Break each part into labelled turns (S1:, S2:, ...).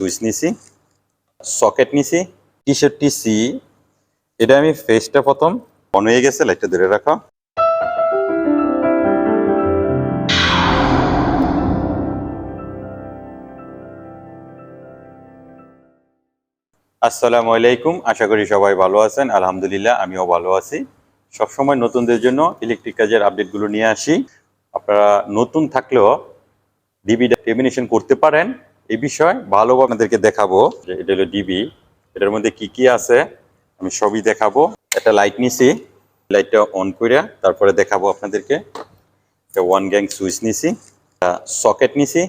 S1: Switch নিছি, socket নিছি টি শার্টটি C, এটা আমি ফেসটা প্রথম অন হয়ে গেছে লাইটটা ধরে রাখো। আসসালামু আলাইকুম, আশা করি সবাই ভালো আছেন। আলহামদুলিল্লাহ, আমিও ভালো আছি। সবসময় নতুনদের জন্য ইলেকট্রিক কাজের আপডেটগুলো নিয়ে আসি। আপনারা নতুন থাকলেও ডিবিটা টেমিনেশন করতে পারেন। এই বিষয় ভালোভাবে আপনাদেরকে দেখাবো যে এটা হলো ডিবি এটার মধ্যে কি কি আছে, আমি সবই দেখাবো। একটা লাইট নিছি লাইটটা অন করে তারপরে দেখাবো আপনাদেরকে। একটা ওয়ান গ্যাং সুইচ নিছি সকেট নিছি,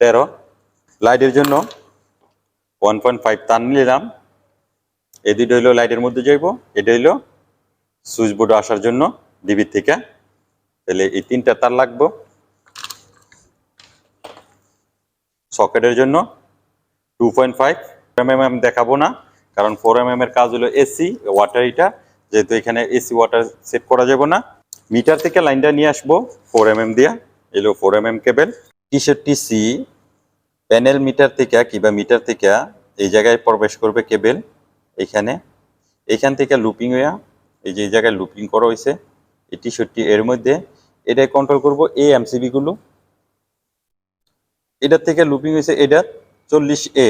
S1: তেরো। লাইটের জন্য ওয়ান পয়েন্ট ফাইভ তার নিলাম। এই দুটো হইল লাইটের মধ্যে যাইব, এটা হইল সুইচ বোর্ডে আসার জন্য ডিবির থেকে। তাহলে এই তিনটা তার লাগবো। সকেটের জন্য two point five M M দেখাবো না, কারণ ফোর এম এম এর কাজ হলো এসি ওয়াটার এটা যেহেতু এখানে এসি ওয়াটার সেট করা যাবে না। মিটার থেকে লাইনটা নিয়ে আসব ফোর এম এম দিয়া এলো four M M cable T shirt C panel meter থেকে কিংবা মিটার থেকে এই জায়গায় প্রবেশ করবে কেবেল এখানে। এখান থেকে লুপিং হইয়া এই যে এই জায়গায় লুপিং করা হয়েছে, এই টি শার্টটি এর মধ্যে। এটাই কন্ট্রোল করব এই এমসিবি গুলো। এটার থেকে লুপিং হয়েছে এটা চল্লিশ এ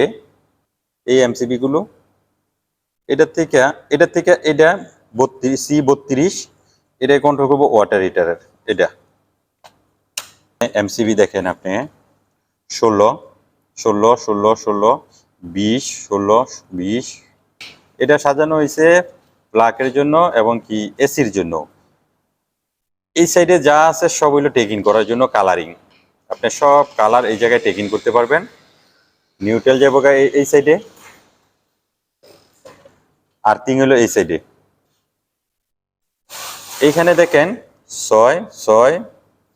S1: এই এমসিবি গুলো। এটার থেকে এটার থেকে এটা বত্রিশ সি বত্রিশ এটাই কন্ট্রোল করব ওয়াটার হিটারের এটা। এমসিবি দেখেন আপনি, ষোলো ষোলো ষোলো ষোলো, বিশ ষোলো, বিশ। এটা সাজানো হয়েছে প্লাকের জন্য এবং কি এসির জন্য। এই সাইডে যা আছে সব হইল টেকিং করার জন্য কালারিং আপনি সব কালার এই জায়গায় টেকিং করতে পারবেন। নিউট্রাল যাব এই- এই সাইডে আর্থিং হলো এই সাইডে এইখানে দেখেন ছয় ছয়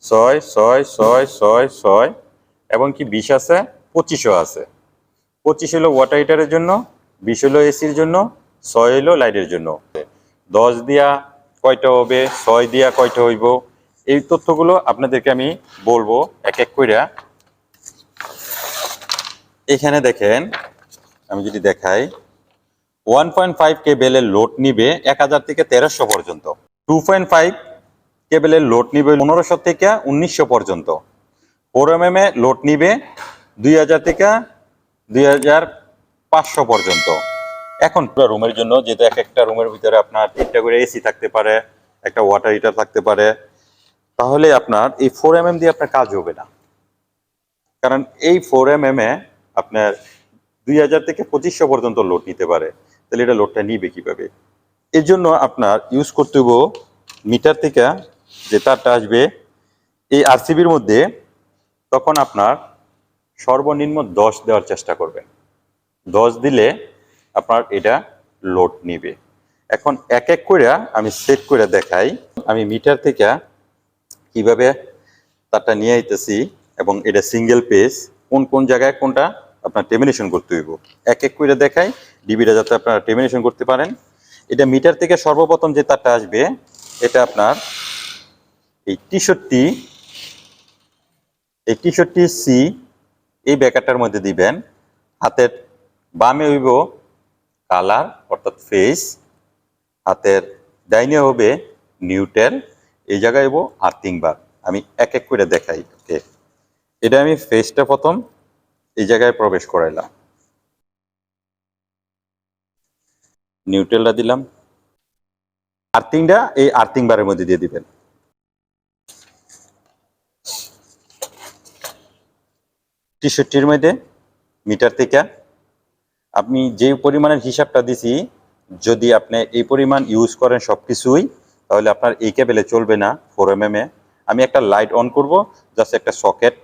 S1: ছয় ছয় ছয় ছয় ছয়, এবং কি বিশ আছে, পঁচিশও আছে। পঁচিশ হলো ওয়াটার হিটারের জন্য, বিশ হলো এসির জন্য, ছয় হলো লাইটের জন্য। দশ দিয়া কয়টা হবে, ছয় দিয়া কয়টা হইব? এই তথ্যগুলো আপনাদেরকে আমি বলব এক এক কইরা। এখানে দেখেন, আমি যদি দেখাই ওয়ান পয়েন্ট ফাইভ কেবেলের লোড নিবে এক হাজার থেকে তেরোশো পর্যন্ত। টু পয়েন্ট ফাইভ কেবেলের লোড নিবে পনেরোশো থেকে উনিশশো পর্যন্ত। ফোর এম এম এ লোড নিবে দুই হাজার থেকে দুই হাজার পাঁচশো পর্যন্ত। এখন পুরো রুমের জন্য যেহেতু এক একটা রুমের ভিতরে আপনার তিনটা করে এসি থাকতে পারে, একটা ওয়াটার হিটার থাকতে পারে তাহলে আপনার এই ফোর এম এম দিয়ে আপনার কাজ হবে না। কারণ এই ফোর এম এম এ আপনার দুই হাজার থেকে পঁচিশশো পর্যন্ত লোড নিতে পারে। তাহলে এটা লোডটা নিবে কীভাবে? এর জন্য আপনার ইউজ করতে হইব মিটার থেকে যে তারটা আসবে, এই আরসিবির মধ্যে তখন আপনার সর্বনিম্ন দশ দেওয়ার চেষ্টা করবেন। দশ দিলে আপনার এটা লোড নিবে। এখন এক এক করে আমি সেট করে দেখাই। আমি মিটার থেকে কীভাবে তারটা নিয়ে আইতেছি এবং এটা সিঙ্গেল পেজ কোন কোন জায়গায় কোনটা আপনার টেমিনেশন করতে হইব। এক এক করে দেখাই ডিবিটা যাতে আপনারা টেমিনেশন করতে পারেন। এটা মিটার থেকে সর্বপ্রথম যে তারটা আসবে, এটা আপনার এই টি শার্টটি এই টি শার্টটি সি এই ব্যাকারটার মধ্যে দিবেন। হাতের বামে হইব কালার অর্থাৎ ফেস হাতের ডাইনে হবে নিউট্রাল এই জায়গায় হইব আর্থিং বার আমি এক এক করে দেখাই, ওকে? এটা আমি ফেসটা প্রথম, এই জায়গায় প্রবেশ করাইলাম। নিউট্রেলটা দিলাম। আর্থিংটা এই আর্থিং বারের মধ্যে দিয়ে দিবেন। টি শার্টটির মধ্যে মিটার থেকে। আপনি যে পরিমাণের হিসাবটা দিছি, যদি আপনি এই পরিমাণ ইউজ করেন সব কিছুই তাহলে আপনার এই কেবেলে চলবে না ফোর এম এ। আমি একটা লাইট অন করব জাস্ট একটা সকেট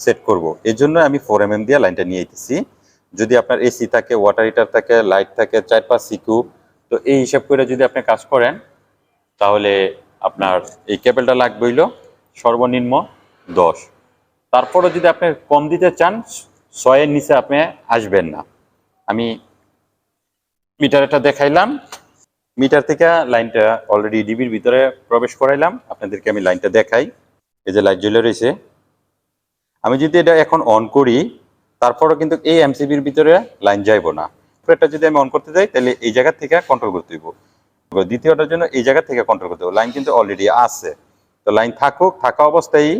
S1: সেট করব। এর জন্য আমি ফোর এম দিয়ে লাইনটা নিয়ে যেতেছি যদি আপনার এসি থাকে ওয়াটার হিটার থাকে লাইট থাকে চার পাঁচ সিকু তো এই হিসাব করে যদি আপনি কাজ করেন, তাহলে আপনার এই কেবেলটা লাগবে হইল সর্বনিম্ন দশ। তারপরে যদি আপনি কম দিতে চান, ছয়ের নিচে আপনি আসবেন না। আমি মিটারটা দেখাইলাম। মিটার থেকে লাইনটা অলরেডি ডিবির ভিতরে প্রবেশ করাইলাম। আপনাদেরকে আমি লাইনটা দেখাই। এই যে লাইট জ্বলে রয়েছে। আমি যদি এটা এখন অন করি, তারপরও কিন্তু এই এমসিবির ভিতরে লাইন যাইবো না। এটা যদি আমি অন করতে যাই, তাহলে এই জায়গা থেকে কন্ট্রোল করতে হইব। দ্বিতীয়টার জন্য এই জায়গা থেকে কন্ট্রোল করতে হবে লাইন কিন্তু অলরেডি আছে। তো লাইন থাকুক, থাকা অবস্থায়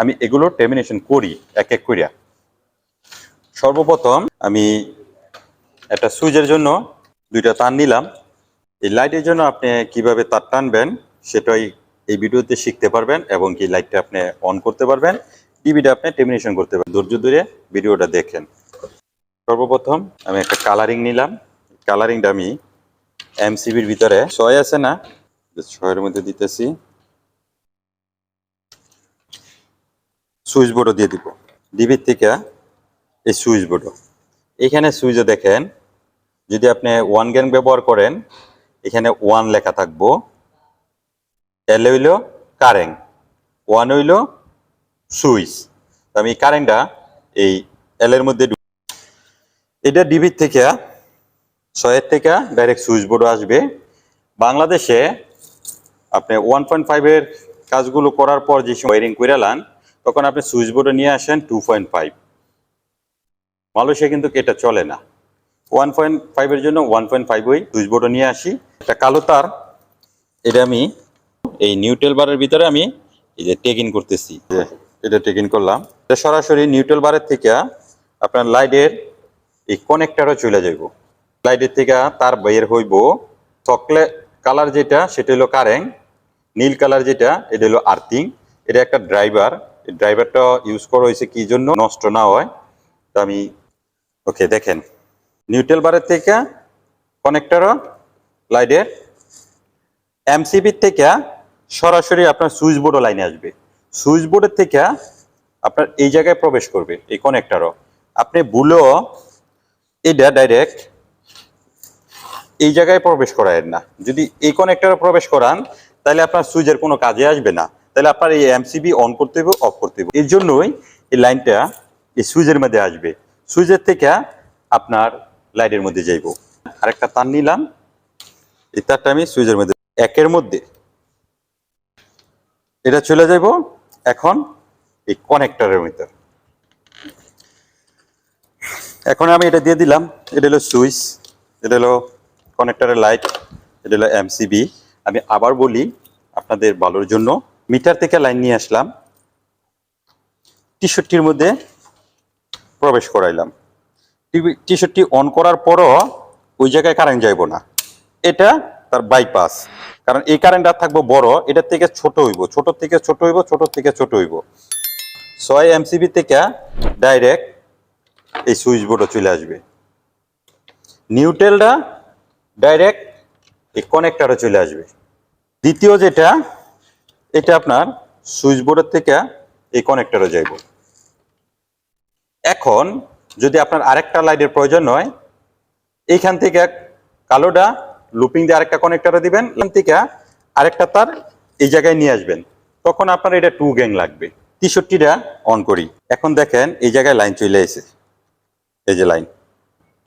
S1: আমি এগুলো টেমিনেশন করি, এক এক করিয়া। সর্বপ্রথম আমি একটা সুইচের জন্য দুইটা তার নিলাম। এই লাইটের জন্য আপনি কীভাবে তার টানবেন, সেটাই এই ভিডিওতে শিখতে পারবেন এবং কি লাইটটা আপনি অন করতে পারবেন। টিভিটা আপনি টেমিনেশন করতে পারবেন। ধৈর্য ধরে ভিডিওটা দেখেন। সর্বপ্রথম আমি একটা কালারিং নিলাম। কালারিংটা আমি এমসিবির ভিতরে ছয় আছে না? ছয়ের মধ্যে দিতেছি। সুইচ বোর্ডও দিয়ে দিব। ডিবির থেকে এই সুইচ বোর্ডও এখানে সুইচও দেখেন। যদি আপনি ওয়ান গ্যাং ব্যবহার করেন এখানে ওয়ান লেখা থাকব। এল হইল কারেন্ট ওয়ান হইল সুইচ আমি কারেন্টটা এই এল এর মধ্যে এটা ডিবির থেকে ছয়ের থেকে ডাইরেক্ট সুইচ বোর্ড আসবে। বাংলাদেশে আপনি ওয়ান পয়েন্ট ফাইভের কাজগুলো করার পর যে ওয়ারিং করে লান তখন আপনি সুইচ বোর্ডে নিয়ে আসেন টু পয়েন্ট ফাইভ মালয়েশিয়া কিন্তু এটা চলে না। ওয়ান পয়েন্ট ফাইভের জন্য ওয়ান পয়েন্ট ফাইভ ওই সুইচ বোর্ডও নিয়ে আসি। একটা কালো তার। এটা আমি এই নিউট্রেল বারের ভিতরে আমি এই যে টেক ইন করতেছি। এটা টেক ইন করলাম। এটা সরাসরি নিউট্রেল বারের থেকে আপনার লাইটের এই কানেক্টারও চলে যাইব। লাইটের থেকে তার বের হইব চকলেট কালার যেটা, সেটা হলো কারেন্ট নীল কালার যেটা, এটা হলো আর্থিং এটা একটা ড্রাইভার এই ড্রাইভারটা ইউজ করা হয়েছে কি জন্য? নষ্ট না হয়। তো আমি ওকে দেখেন। নিউট্রাল বারের থেকে কানেক্টারও লাইটের এমসিবির থেকে সরাসরি আপনার সুইচ বোর্ডও লাইনে আসবে। সুইচ বোর্ডের থেকে আপনার এই জায়গায় প্রবেশ করবে, এই কনেক্টারও আপনি ভুলেও এটা ডাইরেক্ট এই জায়গায় প্রবেশ করায়েন না। যদি এই কানেক্টারে প্রবেশ করান, তাহলে আপনার সুইচের কোনো কাজে আসবে না। তাহলে আপনার এই এমসিবি অন করতে হবে অফ করতে হবে এর জন্যই এই লাইনটা এই সুইচের মধ্যে আসবে। সুইচের থেকে আপনার লাইটের মধ্যে যাইব। আরেকটা তার নিলাম। এই তারটা আমি সুইচের মধ্যে একের মধ্যে। এটা চলে যাব এখন এই কানেক্টরের ভিতর। এখন আমি এটা দিয়ে দিলাম, এটা হলো সুইচ, এটা হলো কানেক্টরের লাইট এটা হলো এমসিবি আমি আবার বলি আপনাদের ভালোর জন্য, মিটার থেকে লাইন নিয়ে আসলাম টি শার্টটির মধ্যে প্রবেশ করাইলাম। টি শার্টটি অন করার পরও ওই জায়গায় কারেন্ট যাইব না। এটা তার বাইপাস কারণ এই কারেন্টটা থাকব বড় এটার থেকে ছোট হইব। ছোট থেকে ছোট হইব, ছোট থেকে ছোট হইব। ছয় এমসিবি থেকে ডাইরেক্ট এই সুইচ বোর্ডও চলে আসবে। নিউটেলটা ডাইরেক্ট এই কানেক্টারও চলে আসবে। দ্বিতীয় যেটা, এটা আপনার সুইচ বোর্ডের থেকে এই কানেক্টারও যাইব। এখন যদি আপনার আরেকটা লাইটের প্রয়োজন হয়, এইখান থেকে কালোটা লুপিং দিয়ে আরেকটা কানেক্টারে দিবেন থেকে আরেকটা তার এই জায়গায় নিয়ে আসবেন। তখন আপনার এটা টু গ্যাং লাগবে। তেষট্টিটা অন করি। এখন দেখেন, এই জায়গায় লাইন চলে এসে এই যে লাইন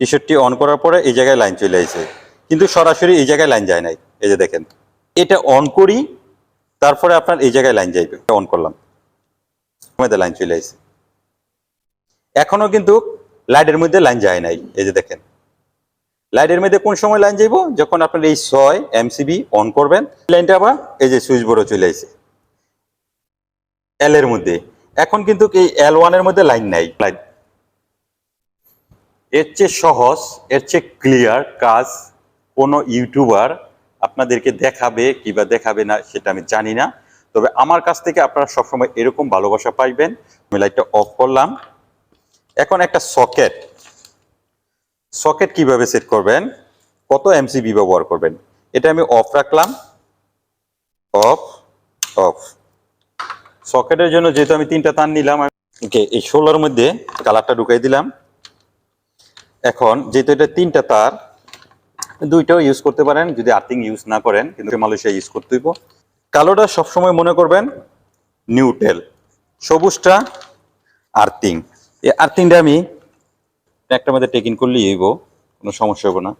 S1: টি শার্টটি অন করার পরে এই জায়গায় লাইন চলে আসে কিন্তু সরাসরি এই জায়গায় লাইন যায় নাই। এই যে দেখেন, এটা অন করি, তারপরে আপনার এই জায়গায় লাইন যাইবে। অন করলাম। লাইন চলে আসে এখনও কিন্তু লাইটের মধ্যে লাইন যায় নাই। এই যে দেখেন। লাইটের মধ্যে কোন সময় লাইন যাইব? যখন আপনার এই ছয় এমসিবি অন করবেন লাইনটা আবার এই যে সুইচ বোর্ডে চলে আসে। এল এর মধ্যে। এখন কিন্তু এই এল ওয়ানের মধ্যে লাইন নাই। লাইন এর চেয়ে সহজ, এর চেয়ে ক্লিয়ার কাজ কোনো ইউটিউবার আপনাদেরকে দেখাবে কিবা দেখাবে না, সেটা আমি জানি না। তবে আমার কাছ থেকে আপনারা সবসময় এরকম ভালোবাসা পাইবেন। আমি লাইটটা অফ করলাম। এখন একটা সকেট সকেট কীভাবে সেট করবেন? কত এমসিবি ব্যবহার করবেন? এটা আমি অফ রাখলাম। অফ অফ সকেটের জন্য যেহেতু আমি তিনটা তার নিলাম ওকে এই ষোলোর মধ্যে কালারটা ঢুকাই দিলাম। এখন যেহেতু এটা তিনটা তার, দুইটাও ইউজ করতে পারেন, যদি আর্থিং ইউজ না করেন, কিন্তু মালয়েশিয়া ইউজ করতে হইব। কালোটা সবসময় মনে করবেন নিউটেল সবুজটা আর্থিং। এই আর্থিংটা আমি একটা মধ্যে টেকিং করলেই হইব, কোনো সমস্যা হবে না।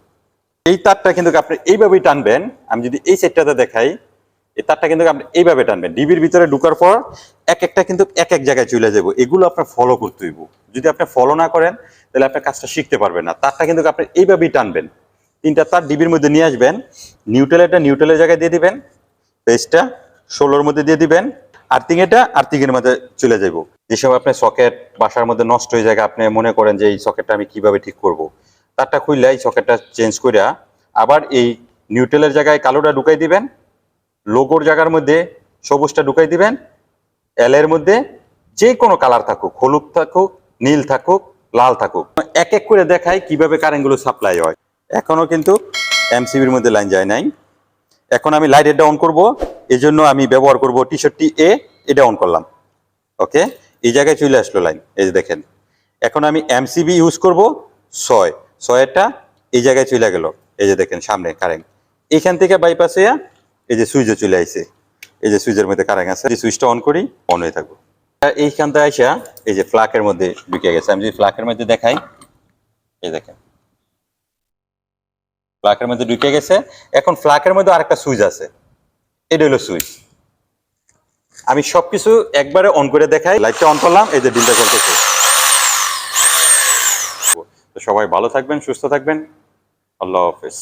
S1: এই তারটা কিন্তু আপনি এইভাবেই টানবেন, আমি যদি এই সেটটাতে দেখাই, এই তারটা কিন্তু আপনি এইভাবে টানবেন। ডিবির ভিতরে ঢুকার পর এক একটা কিন্তু এক এক জায়গায় চলে যাব এগুলো আপনার ফলো করতে হইব। যদি আপনি ফলো না করেন, তাহলে আপনার কাজটা শিখতে পারবেন না। তারটা কিন্তু আপনি এইভাবেই টানবেন। তিনটা তার ডিবির মধ্যে নিয়ে আসবেন নিউট্রালেরটা নিউট্রালের জায়গায় দিয়ে দিবেন পেজটা ষোলোর মধ্যে দিয়ে দিবেন আর্থিং এটা, আর্থিংয়ের মধ্যে চলে যাইব। যেসব আপনার সকেট বাসার মধ্যে নষ্ট হয়ে যায় আপনি মনে করেন যে এই সকেটটা আমি কীভাবে ঠিক করব। তারটা খুললে এই সকেটটা চেঞ্জ করিয়া আবার এই নিউট্রালের জায়গায় কালোটা ঢুকাই দিবেন লোগোর জায়গার মধ্যে সবুজটা ঢুকাই দিবেন এল এর মধ্যে যে কোনো কালার থাকুক, হলুদ থাকুক, নীল থাকুক, লাল থাকুক। এক এক করে দেখাই কীভাবে কারেন্টগুলো সাপ্লাই হয়। এখনও কিন্তু এমসিবির মধ্যে লাইন যায় নাই। এখন আমি লাইট এটা অন করব। এই জন্য আমি ব্যবহার করব টি শার্টটি এ এটা অন করলাম। ওকে এই জায়গায় চলে আসলো লাইন এই যে দেখেন। এখন আমি এমসিবি ইউজ করব ছয়। ছয়টা এই জায়গায় চলে গেল। এই যে দেখেন সামনে কারেন্ট এখান থেকে বাইপাসে এই যে সুইচে চলে আইছে। এই যে সুইচের মধ্যে কারেন্ট আছে। সুইচটা অন করি অন হয়ে থাকব। এইখান থেকে আইসা এই যে ফ্লাকের মধ্যে ঢুকে গেছে। আমি যদি ফ্লাকের মধ্যে দেখাই, এই দেখেন। ফ্লাকের মধ্যে ঢুকে গেছে। এখন ফ্লাকের মধ্যে আরেকটা সুইচ আছে। এটা হলো সুইচ। আমি সবকিছু একবারে অন করে দেখাই। লাইটটা অন করলাম, এই যে ডিমটা তো সবাই ভালো থাকবেন, সুস্থ থাকবেন। আল্লাহ হাফেজ।